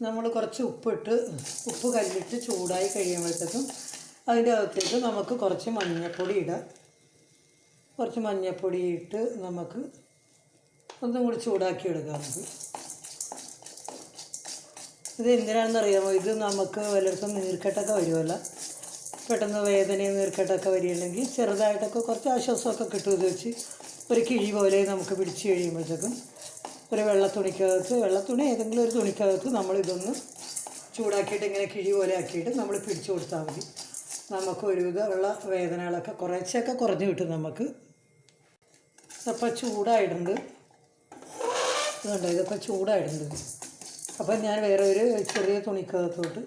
നമ്മൾ കുറച്ച് ഉപ്പിട്ട് ഉപ്പ് കല്ലിട്ട് ചൂടായി കഴിയുമ്പോഴത്തേക്കും അതിന്റെ അകത്തേക്ക് നമുക്ക് കുറച്ച് മഞ്ഞൾപ്പൊടി ഇടാം. കുറച്ച് മഞ്ഞൾപ്പൊടി ഇട്ട് നമുക്ക് ഒന്നും കൂടി ചൂടാക്കി എടുക്കാം. നമുക്ക് ഇത് എന്തിനാണെന്ന് അറിയാമോ ഇത് നമുക്ക് വല്ലയിടത്തും നീർക്കെട്ടൊക്കെ വരുമല്ല. പെട്ടെന്ന് വേദനയും നീർക്കെട്ടൊക്കെ വരികയുണ്ടെങ്കിൽ ചെറുതായിട്ടൊക്കെ കുറച്ച് ആശ്വാസമൊക്കെ കിട്ടും. ഇത് വെച്ച് ഒരു കിഴി പോലെ നമുക്ക് പിടിച്ച് കഴിയുമ്പോഴത്തേക്കും ഒരു വെള്ള തുണി ഏതെങ്കിലും ഒരു തുണിക്കകത്ത് നമ്മളിതൊന്ന് ചൂടാക്കിയിട്ട് ഇങ്ങനെ കിഴി പോലെ ആക്കിയിട്ട് നമ്മൾ പിടിച്ചു കൊടുത്താൽ മതി. നമുക്ക് ഒരുവിധമുള്ള വേദനകളൊക്കെ കുറേശ്ശെയൊക്കെ കുറഞ്ഞു കിട്ടും നമുക്ക്. അപ്പോൾ ചൂടായിട്ടുണ്ട്. ഇതുണ്ട്? ഇതിപ്പോൾ ചൂടായിട്ടുണ്ട്. അപ്പം ഞാൻ വേറെ ഒരു ചെറിയ തുണിക്കകത്തോട്ട്